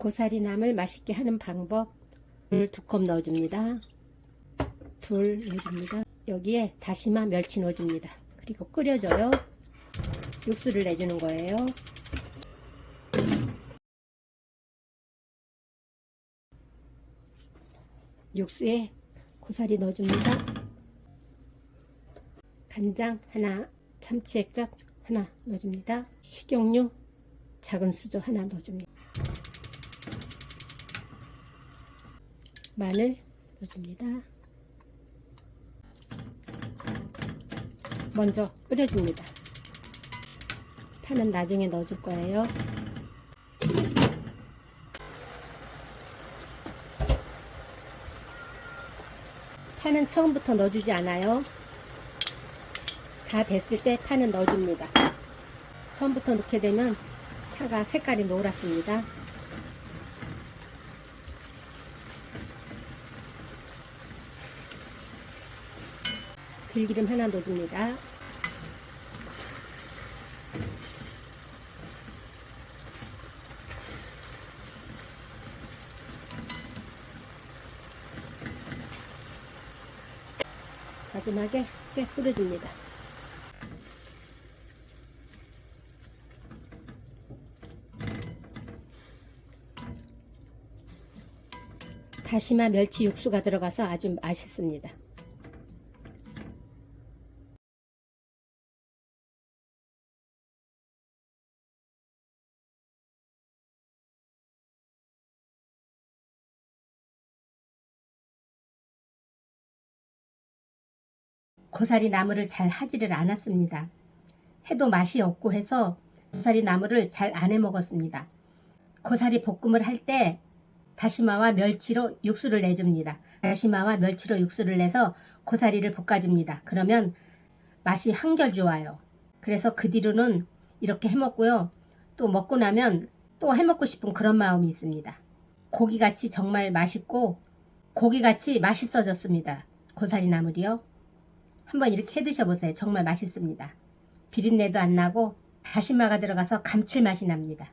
고사리남을 맛있게 하는 방법 물 두 컵 넣어줍니다. 둘 넣어줍니다. 여기에 다시마 멸치 넣어줍니다. 그리고 끓여줘요. 육수를 내주는 거예요. 육수에 고사리 넣어줍니다. 간장 하나, 참치 액젓 하나 넣어줍니다. 식용유 작은 수저 하나 넣어줍니다. 마늘 넣어줍니다. 먼저 끓여줍니다. 파는 나중에 넣어줄 거예요. 파는 처음부터 넣어주지 않아요. 다 됐을 때 파는 넣어줍니다. 처음부터 넣게 되면 파가 색깔이 노랗습니다. 들기름 하나 넣어줍니다. 마지막에 쉽게 뿌려줍니다. 다시마 멸치 육수가 들어가서 아주 맛있습니다. 고사리 나물을 잘 하지를 않았습니다. 해도 맛이 없고 해서 고사리 나물을 잘안 해 먹었습니다. 고사리 볶음을 할 때 다시마와 멸치로 육수를 내줍니다. 다시마와 멸치로 육수를 내서 고사리를 볶아줍니다. 그러면 맛이 한결 좋아요. 그래서 그 뒤로는 이렇게 해 먹고요. 또 먹고 나면 또 해 먹고 싶은 그런 마음이 있습니다. 고기같이 정말 맛있고 고기같이 맛있어졌습니다. 고사리 나물이요. 한번 이렇게 해 드셔보세요. 정말 맛있습니다. 비린내도 안 나고 다시마가 들어가서 감칠맛이 납니다.